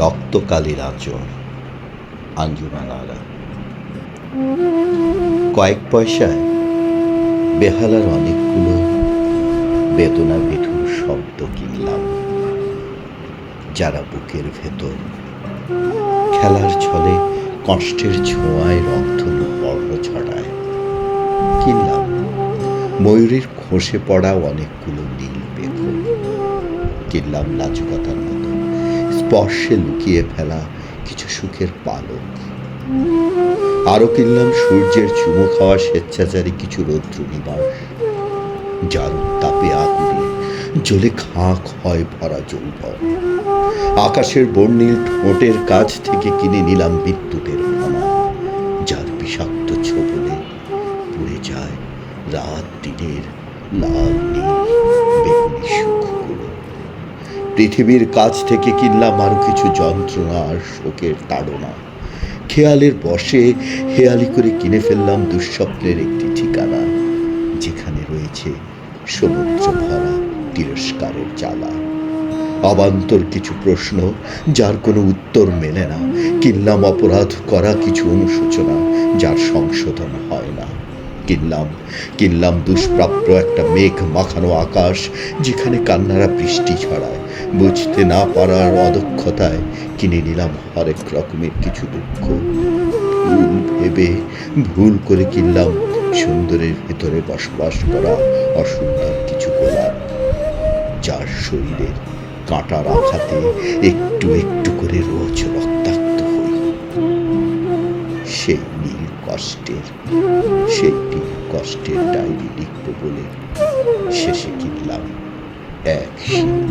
রক্তকালীর আঁচড় আঞ্জুমান আরা কয়েক পয়সায় বেহালার অনেকগুলো বেদনা বেঠুর শব্দ কিনলাম, যারা বুকের ভেতর খেলার ছলে কষ্টের ছোঁয়ায় রক্তনু বর্ণ ছড়ায়। কিনলাম ময়ূরের খসে পড়া অনেকগুলো নীল বেগুন কিনলাম নাচকতার মতো স্পর্শে লুকিয়ে ফেলা কিছু সুখের পালক। আরও কিনলাম সূর্যের চুমো খাওয়া স্বেচ্ছাচারী কিছু রৌদ্র নিবাস, যার উত্তাপে আগুনে জ্বলে খাঁক হয় ভরা যৌবন। আকাশের বর্ণিল ঠোঁটের কাছ থেকে কিনে নিলাম বিদ্যুতের ভামা যার বিষাক্ত ছোবলে পুড়ে যায় রাত দিনের লাল পৃথিবীর কাছ থেকে কিনলাম আরও কিছু যন্ত্রণা আর শোকের তাড়না। খেয়ালের বসে হেয়ালি করে কিনে ফেললাম দুঃস্বপ্নের একটি ঠিকানা, যেখানে রয়েছে সমুদ্র ভরা তিরস্কারের জ্বালা। অবান্তর কিছু প্রশ্ন, যার কোনো উত্তর মেলে না। কিনলাম অপরাধ করা কিছু অনুশোচনা, যার সংশোধন হয় না। কিনলাম কিনলাম দুষ্প্রাপ্য একটা মেঘ মাখানো আকাশ, যেখানে কান্নারা বৃষ্টি ছড়ায়। বুঝতে না পারার অদক্ষতায় কিনে নিলাম হরেক রকমের কিছু দুঃখ। ভুল ভেবে, ভুল করে কিনলাম সুন্দরের ভেতরে বসবাস করা অসুন্দর কিছু গোলাপ, যার শরীরের কাঁটার আঘাতে একটু একটু করে রোজ রক্তাক্ত হই। সেই কষ্টের সেটি কষ্টের ডায়েরি লিখব বলে শেষে কিনলাম এক সিন্ধু